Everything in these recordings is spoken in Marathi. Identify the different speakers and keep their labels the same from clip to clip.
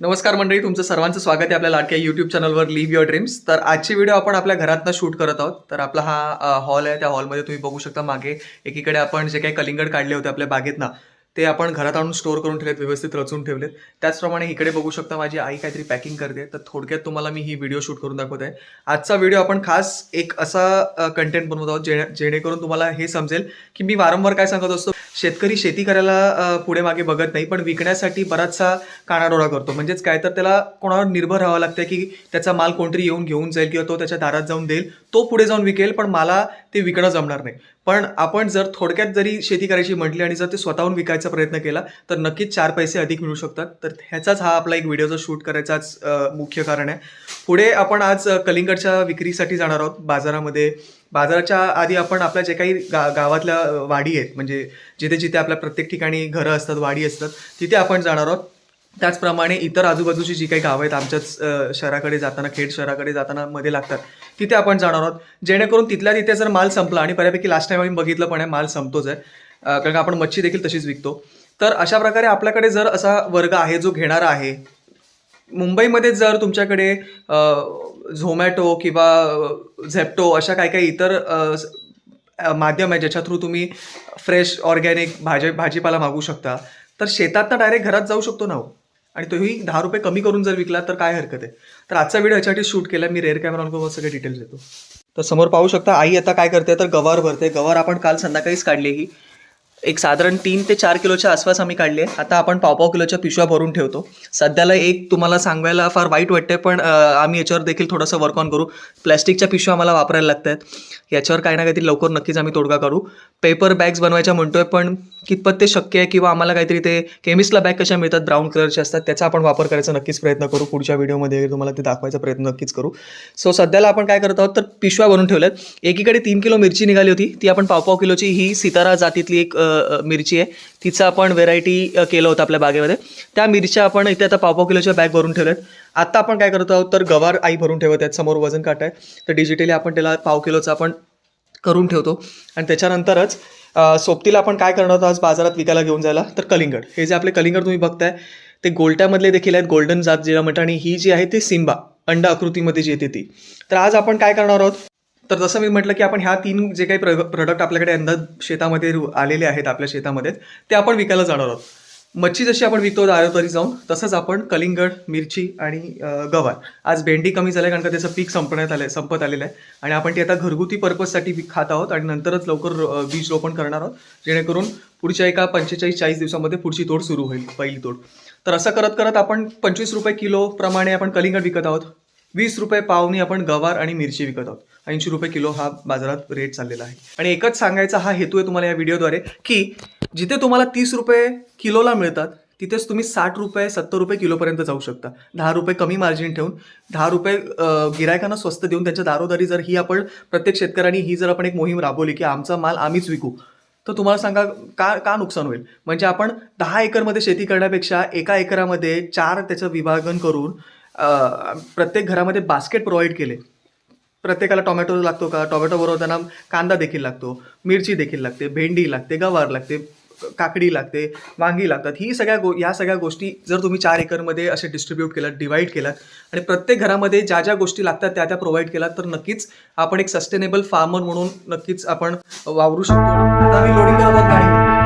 Speaker 1: नमस्कार मंडळी तुमचं सर्वांचं स्वागत आहे आपल्या लाडक्या युट्यूब चॅनलवर लिव्ह युअर ड्रीम्स तर आजची व्हिडिओ आपण आपल्या घरातनं शूट करत आहोत. तर आपला हा हॉल आहे. त्या हॉलमध्ये तुम्ही बघू शकता मागे एकीकडे आपण जे काही कलिंगड काढले होते आपल्या बागेतनं ते आपण घरात आणून स्टोअर करून ठेवलेत व्यवस्थित रचून ठेवलेत. त्याचप्रमाणे इकडे बघू शकता माझी आई काहीतरी पॅकिंग करते. तर थोडक्यात तुम्हाला मी ही व्हिडिओ शूट करून दाखवत आहे. आजचा व्हिडिओ आपण खास एक असा कंटेंट बनवत आहोत जे जेणेकरून तुम्हाला हे समजेल की मी वारंवार काय सांगत असतो शेतकरी शेती करायला पुढे मागे बघत नाही पण विकण्यासाठी बराचसा कानाडोळा करतो. म्हणजेच काय तर त्याला कोणावर निर्भर राहावं लागतं की त्याचा माल कोणतरी येऊन घेऊन जाईल किंवा तो त्याच्या दारात जाऊन देईल तो पुढे जाऊन विकेल पण मला ते विकणं जमणार नाही. पण आपण जर थोडक्यात जरी शेती करायची म्हटली आणि जर ते स्वतःहून विकायचं प्रयत्न केला तर नक्कीच चार पैसे अधिक मिळू शकतात. तर ह्याचाच हा आपला एक व्हिडिओचा शूट करायचाच मुख्य कारण आहे. पुढे आपण आज कलिंगडच्या विक्रीसाठी जाणार आहोत बाजारामध्ये. बाजाराच्या आधी आपण आपल्या जे काही गा गावातल्या वाडी आहेत म्हणजे जिथे जिथे आपल्या प्रत्येक ठिकाणी घरं असतात वाडी असतात तिथे आपण जाणार आहोत. त्याचप्रमाणे इतर आजूबाजूची जी काही गावं आहेत आमच्याच शहराकडे जाताना खेड शहराकडे जाताना मध्ये लागतात तिथे आपण जाणार आहोत. जेणेकरून तिथल्या तिथे जर माल संपला आणि बऱ्यापैकी लास्ट टाइम आम्ही बघितलं पण आहे माल संपतोच आहे. कारण का आपण मच्छी देखील तशीच विकतो. तर अशा प्रकारे आपल्याकडे जर असा वर्ग आहे जो घेणारा आहे मुंबईमध्ये जर तुमच्याकडे झोमॅटो किंवा झेप्टो अशा काही काही इतर माध्यम आहे ज्याच्या थ्रू तुम्ही फ्रेश ऑर्गॅनिक भाजी भाजीपाला मागू शकता. तर शेतात डायरेक्ट घरात जाऊ शकतो ना हो. आणि तोही दहा रुपये कमी करून जर विकला तर काय हरकत आहे? तर आजचा व्हिडिओ याच्यासाठी शूट केला. मी रेअर कॅमेरा अनुभव करून सगळे डिटेल्स देतो. तर समोर पाहू शकता आई आता काय करते? तर गवार भरते. गवार आपण काल संध्याकाळीच काढली ही. एक साधारण तीन ते चार किलोच्या आसपास आम्ही काढले आहे. आता आपण पाव पाव किलोच्या पिशव्या भरून ठेवतो. सध्याला एक तुम्हाला सांगायला फार वाईट वाटते पण आम्ही याच्यावर देखील थोडंसं वर्क ऑन करू. प्लॅस्टिकच्या पिशव्या आम्हाला वापरायला लागत आहेत याच्यावर काही ना काहीतरी लवकर नक्कीच आम्ही तोडगा करू पेपर बॅग्स बनवायच्या म्हणतोय पण कितपत ते शक्य आहे किंवा आम्हाला काहीतरी ते केमिस्टला बॅग कशा मिळतात ब्राऊन कलरचे असतात त्याचा आपण वापर करायचा नक्कीच प्रयत्न करू. पुढच्या व्हिडिओमध्ये तुम्हाला ते दाखवायचा प्रयत्न नक्कीच करू. सो सध्याला आपण काय करत आहोत तर पिशव्या बनवून ठेवल्यात. एकीकडे तीन किलो मिरची निघाली होती. ती आपण पाव पाव किलोची ही सितारा जातीतली एक मिरची आहे. तिचं आपण व्हेरायटी केलं होतं आपल्या बागेमध्ये. त्या मिरच्या आपण इथे आता पाव पाव किलोच्या बॅग भरून ठेवल्यात. आता आपण काय करत आहोत तर गवार आई भरून ठेवत आहेत समोर वजन काट आहे. तर डिजिटली आपण त्याला पाव किलोचं आपण करून ठेवतो. आणि त्याच्यानंतरच सोबतीला आपण काय करणार आहोत आज बाजारात विकायला घेऊन जायला तर कलिंगड. हे जे आपले कलिंगड तुम्ही बघताय ते गोलट्यामधले देखील आहेत गोल्डन जात जिला म्हणतात आणि ही जी आहे ती सिंबा अंड आकृतीमध्ये जी येते ती. तर आज आपण काय करणार आहोत तर जसं मी म्हटलं की आपण ह्या तीन जे काही प्र प्रोडक्ट आपल्याकडे अंदाज शेतामध्ये आलेले आहेत आपल्या शेतामध्ये ते आपण विकायला जाणार आहोत. मच्छी जशी आपण विकतो दारोदारी जाऊन तसंच आपण कलिंगड मिरची आणि गवार. आज भेंडी कमी झाली कारण का त्याचं पीक संपण्यात आलं संपत आलेलं आहे. आणि आपण ते आता घरगुती पर्पजसाठी खात आहोत आणि नंतरच लवकर बीज रोपण करणार आहोत जेणेकरून पुढच्या एका पंचेचाळीस चाळीस दिवसामध्ये पुढची तोड सुरू होईल पहिली तोड. तर असं करत करत आपण पंचवीस रुपये किलो प्रमाणे आपण कलिंगड विकत आहोत. वीस रुपये पावनी आपण गवार आणि मिरची विकत आहोत. ऐंशी रुपये किलो हा बाजारात रेट चाललेला आहे. आणि एकच सांगायचा हा हेतू आहे तुम्हाला या व्हिडिओद्वारे की जिथे तुम्हाला तीस रुपये किलोला मिळतात तिथेच तुम्ही साठ रुपये सत्तर रुपये किलोपर्यंत जाऊ शकता. दहा रुपये कमी मार्जिन ठेवून दहा रुपये गिरायकांना स्वस्त देऊन त्यांच्या दारोदारी जर ही आपण प्रत्येक शेतकऱ्यांनी ही जर आपण एक मोहीम राबवली की आमचा माल आम्हीच विकू तर तुम्हाला सांगा का का नुकसान होईल? म्हणजे आपण दहा एकरमध्ये शेती करण्यापेक्षा एका एकरामध्ये चार त्याचं विभागन करून प्रत्येक घरामध्ये बास्केट प्रोव्हाइड केले. प्रत्येकाला टोमॅटो लागतो का? टोमॅटो बरोबर त्यांना कांदा देखील लागतो मिरची देखील लागते भेंडी लागते गवार लागते काकडी लागते वांगी लागतात. ही सगळ्या गो या सगळ्या गोष्टी जर तुम्ही चार एकरमध्ये असे डिस्ट्रीब्यूट केलात डिवाईड केलात आणि प्रत्येक घरामध्ये ज्या ज्या गोष्टी लागतात त्या त्या प्रोव्हाइड केलात तर नक्कीच आपण एक सस्टेनेबल फार्मर म्हणून नक्कीच आपण वावरू शकतो. आता मी लोडिंग करत नाही.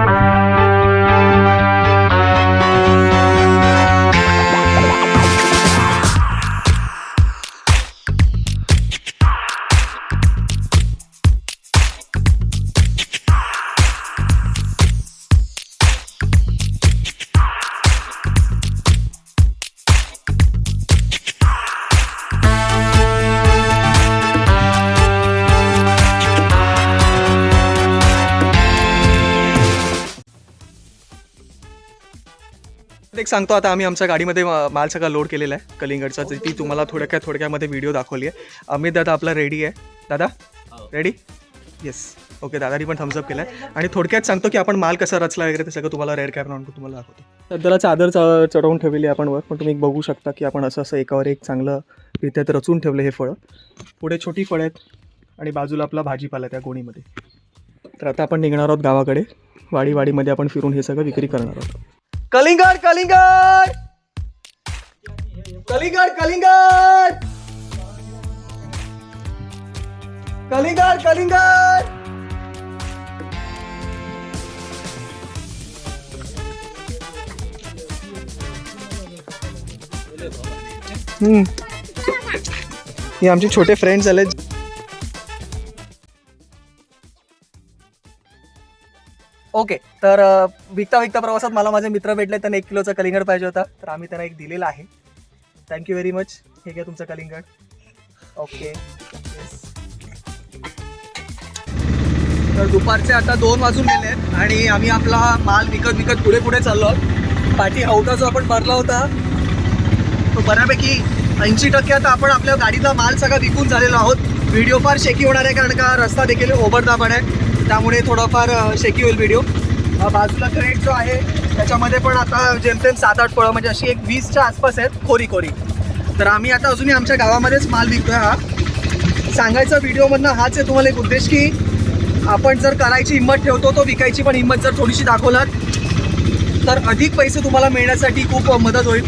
Speaker 1: एक सांगतो आता आम्ही आमच्या गाडीमध्ये मा- माल सगळा लोड केलेला आहे कलिंगडचा. तर ती तुम्हाला थोडक्यात थोडक्यामध्ये व्हिडिओ दाखवली आहे. अमित दादा आपला रेडी आहे. दादा? रेडी येस ओके दादानी पण थम्सअप केलं आहे आणि थोडक्यात सांगतो की आपण माल कसा रचला वगैरे ते सगळं तुम्हाला रेड कॅमेरा आणून तुम्हाला दाखवतो. सध्याला चादर च- चढवून ठेवलेली आहे आपण वर पण तुम्ही बघू शकता की आपण असं असं एकावर एक चांगलं रित्यात रचून ठेवलं हे फळं. पुढे छोटी फळं आहेत आणि बाजूला आपला भाजीपाला आहे त्या गोणीमध्ये. तर आता आपण निघणार आहोत गावाकडे. वाडी वाडीमध्ये आपण फिरून हे सगळं विक्री करणार आहोत. कलिंगड कलिंगड! कलिंगड कलिंगड! कलिंगड कलिंगड! हम्म. हे आमचे छोटे फ्रेंड्स आले ओके तर विकता विकता प्रवासात मला माझे मित्र भेटले त्यांना एक किलोचा कलिंगड पाहिजे होता तर आम्ही त्यांना एक दिलेला आहे. थँक्यू व्हेरी मच हे घ्या तुमचं कलिंगड. ओके. तर दुपारचे आता दोन वाजून गेले आहेत आणि आम्ही आपला माल विकत विकत पुढे पुढे चाललो आहोत. पाठी हौदा जो आपण भरला होता तो बऱ्यापैकी ऐंशी टक्के आता आपण आपल्या गाडीचा माल सगळा विकून झालेलो आहोत. व्हिडिओ फार शेकी होणार आहे कारण का रस्ता देखील ओबरदाबण आहे. त्यामुळे थोडंफार शेकी होईल व्हिडिओ बाजूला क्रेट जो आहे त्याच्यामध्ये पण आता जेमतेम सात आठ फळं म्हणजे अशी एक वीसच्या आसपास आहेत खोरी खोरी तर आम्ही आता अजूनही आमच्या गावामध्येच माल विकतोय हा. सांगायचा व्हिडिओमधनं हाच आहे तुम्हाला एक उद्देश की आपण जर करायची हिंमत ठेवतो तो विकायची पण हिंमत जर थोडीशी दाखवलात तर अधिक पैसे तुम्हाला मिळण्यासाठी खूप मदत होईल.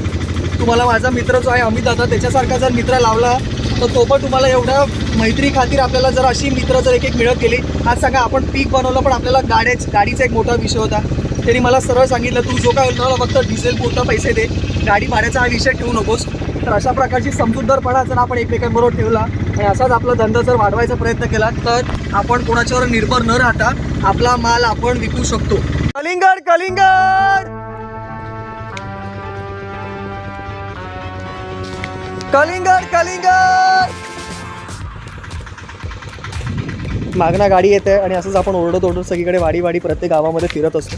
Speaker 1: तुम्हाला माझा मित्र जो आहे अमित दादा त्याच्यासारखा जर मित्र लावला तर तो पण तुम्हाला एवढ्या मैत्री खातीर आपल्याला जर अशी मित्र जर एक एक मिळत गेली. आज सांगा आपण पीक बनवलं पण आपल्याला गाड्याच गाडीचा एक मोठा विषय होता. त्यांनी मला सरळ सांगितलं तू जो काय मला फक्त डिझेल पुरता पैसे दे. गाडी भाड्याचा हा विषय ठेवू नकोस. तर अशा प्रकारची समजूतदारपणा जर आपण एकमेकांबरोबर ठेवला आणि असाच आपला धंदा जर वाढवायचा प्रयत्न केला तर आपण कोणाच्यावर निर्भर न राहता आपला माल आपण विकू शकतो. कलिंगड कलिंगड! कलिंगड कलिंगड! मागना गाडी येते आणि असंच आपण ओरडत ओरडत सगळीकडे वाडी वाडी प्रत्येक गावामध्ये फिरत असतो.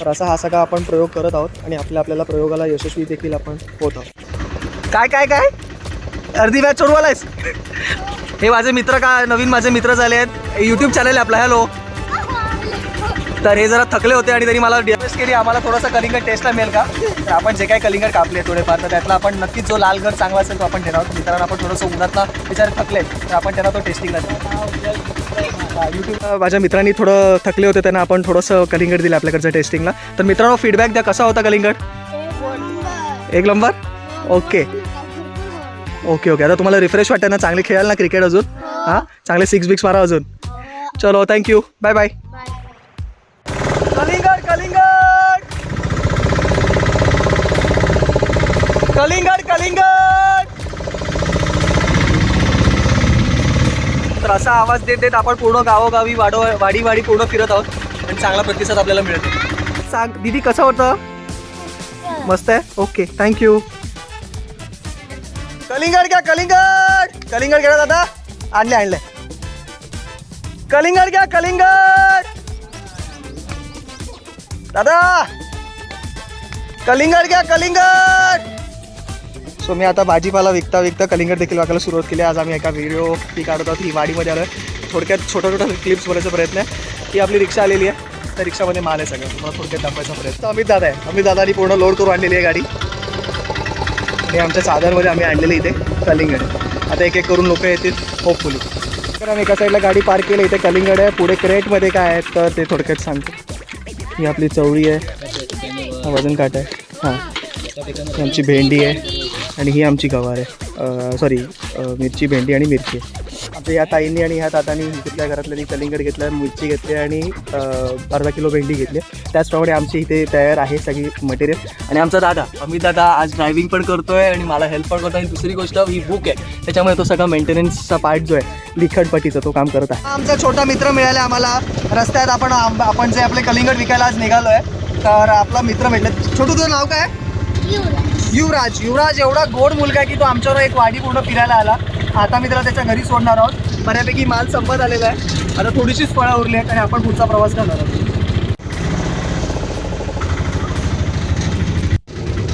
Speaker 1: तर असा हा सगळा आपण प्रयोग करत आहोत आणि आपल्या आपल्याला प्रयोगाला यशस्वी देखील आपण होत आहोत. काय काय काय? अर्धी मॅच सोडवालायस हे माझे मित्र का नवीन माझे मित्र झाले आहेत? यूट्यूब चॅनल आहे आपला हॅलो तर हे जरा थकले होते आणि तरी मला रिक्वेस्ट केली आम्हाला थोडासा कलिंगड टेस्टला मिळेल का? तर आपण जे काही कलिंगड कापले थोडेफार तर त्यातला आपण नक्कीच जो लाल घर चांगला असेल तो आपण देणार मित्रांना आपण थोडंसं उन्हातला विचार थकले तर आपण त्यांना तो टेस्टिंगला देणार माझ्या मित्रांनी थोडं थकले होते त्यांना आपण थोडंसं कलिंगड दिलं आपल्याकडच्या टेस्टिंगला तर मित्रांनो फीडबॅक द्या कसा होता कलिंगड? एक नंबर? ओके ओके ओके आता तुम्हाला रिफ्रेश वाटतं ना चांगले खेळाल ना क्रिकेट अजून? हां? चांगले सिक्स बिक्स मारा अजून. चलो थँक्यू बाय बाय कलिंगड कलिंगड! कलिंगड कलिंगड! तर असा आवाज देत देत आपण पूर्ण गावोगावी वाडो वाडी वाडी पूर्ण फिरत आहोत आणि चांगला प्रतिसाद आपल्याला मिळतो. सांग दीदी कसं होतं? मस्त आहे? ओके थँक्यू कलिंगड घ्या कलिंगड! कलिंगड घ्या दादा. आणले आणले. कलिंगड घ्या कलिंगड! दादा! कलिंगड घ्या कलिंगड! सो मी आता भाजीपाला विकता विकता कलिंगड देखील वाकायला सुरुवात केली. आज आम्ही एका व्हिडिओ ती काढत आहोत. ही वाडीमध्ये आलो थोडक्यात छोट्या छोट्या क्लिप्स बोलायचा प्रयत्न आहे. ही आपली रिक्षा आलेली आहे. त्या रिक्षामध्ये माल आहे सगळं. तुम्हाला थोडक्यात दाखवायचा प्रयत्न. अमित दादा आहे. अमित दादानी पूर्ण लोड करून आणलेली आहे गाडी. आणि आमच्या साधनमध्ये आम्ही आणलेले इथे कलिंगड. आता एक एक करून लोक येतील होपफुली तर आम्ही एका साईडला गाडी पार्क केली. इथे कलिंगड आहे. पुढे क्रेटमध्ये काय आहे तर ते थोडक्यात सांगतो. ही आपली चवळी आहे. वजन काट आहे. हां. आमची भेंडी आहे. आणि ही आमची गवार आहे. सॉरी मिरची भेंडी आणि मिरची. आहे आता या ताईंनी आणि ह्या तातांनी घेतल्या घरातल्यांनी कलिंगड घेतलं मिरची घेतली आणि अर्धा किलो भेंडी घेतली. त्याचप्रमाणे आमची इथे तयार आहे सगळी मटेरियल आणि आमचा दादा अमित दादा आज ड्रायव्हिंग पण करतोय आणि मला हेल्प पण करतोय. आणि दुसरी गोष्ट ही बुक आहे. त्याच्यामुळे तो सगळा मेंटेनन्सचा पार्ट जो आहे लिखटपटीचा तो काम करत आहे. आमचा छोटा मित्र मिळाला आम्हाला. रस्त्यात आपण आपण जे आपले कलिंगड विकायला आज निघालो आहे तर आपला मित्र भेटला. छोटू तुझं नाव काय? युवराज युवराज एवढा गोड मुलगा आहे की तो आमच्यावर एक वाडी पूर्ण फिरायला आला. आता मी त्याला त्याच्या घरी सोडणार आहोत. बऱ्यापैकी माल संपत आलेला आहे. आता थोडीशीच फळं उरली आहेत आणि आपण पुढचा प्रवास करणार आहोत.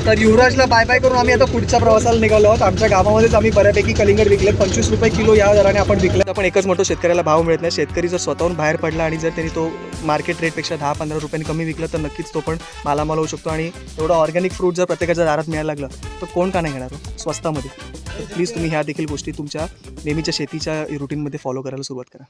Speaker 1: तर युवराजला बाय बाय करून आम्ही आता पुढच्या प्रवासाला निघालो आहोत. आमच्या गावामध्येच आम्ही बऱ्यापैकी कलिंगड विकले. पंचवीस रुपये किलो या दराने आपण विकले. आपण एकच म्हणतो शेतकऱ्याला भाव मिळत नाही. शेतकरी जर स्वतःहून बाहेर पडला आणि जर त्यांनी तो मार्केट रेटपेक्षा दहा पंधरा रुपयांनी कमी विकला तर नक्कीच तो पण मालामाल होऊ शकतो. आणि एवढं ऑर्गॅनिक फ्रूट जर प्रत्येकाच्या दारात मिळायला लागलं तर कोण का नाही घेणार हो? स्वस्तामध्ये. प्लीज तुम्ही ह्या देखील गोष्टी तुमच्या नेहमीच्या शेतीच्या रुटीनमध्ये फॉलो करायला सुरुवात करा.